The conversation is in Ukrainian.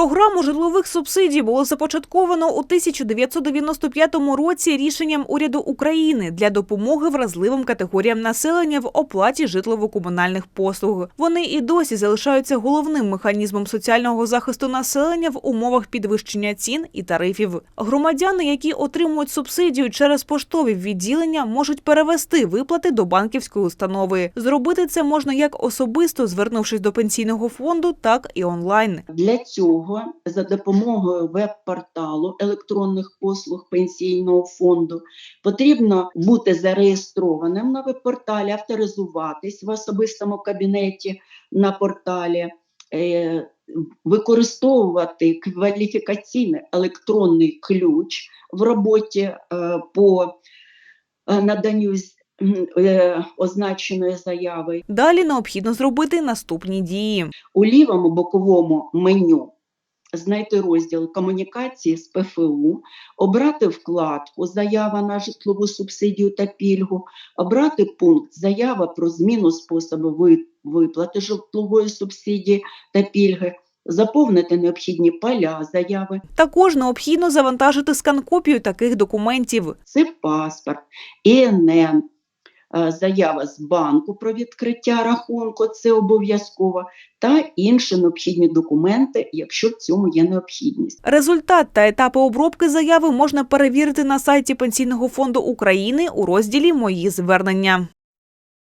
Програму житлових субсидій було започатковано у 1995 році рішенням уряду України для допомоги вразливим категоріям населення в оплаті житлово-комунальних послуг. Вони і досі залишаються головним механізмом соціального захисту населення в умовах підвищення цін і тарифів. Громадяни, які отримують субсидію через поштові відділення, можуть перевести виплати до банківської установи. Зробити це можна як особисто, звернувшись до пенсійного фонду, так і онлайн. Для цього за допомогою веб-порталу електронних послуг пенсійного фонду потрібно бути зареєстрованим на веб-порталі, авторизуватись в особистому кабінеті на порталі. е, Використовувати кваліфікаційний електронний ключ в роботі е, по е, наданню означеної заяви. Далі необхідно зробити наступні дії. У лівому боковому меню знайти розділ комунікації з ПФУ, обрати вкладку Заява на житлову субсидію та пільгу, обрати пункт Заява про зміну способу виплати житлової субсидії та пільги, заповнити необхідні поля заяви. Також необхідно завантажити скан-копію таких документів. Це паспорт, ІНН, заява з банку про відкриття рахунку, це обов'язково, та інші необхідні документи, якщо в цьому є необхідність. Результат та етапи обробки заяви можна перевірити на сайті Пенсійного фонду України у розділі Мої звернення.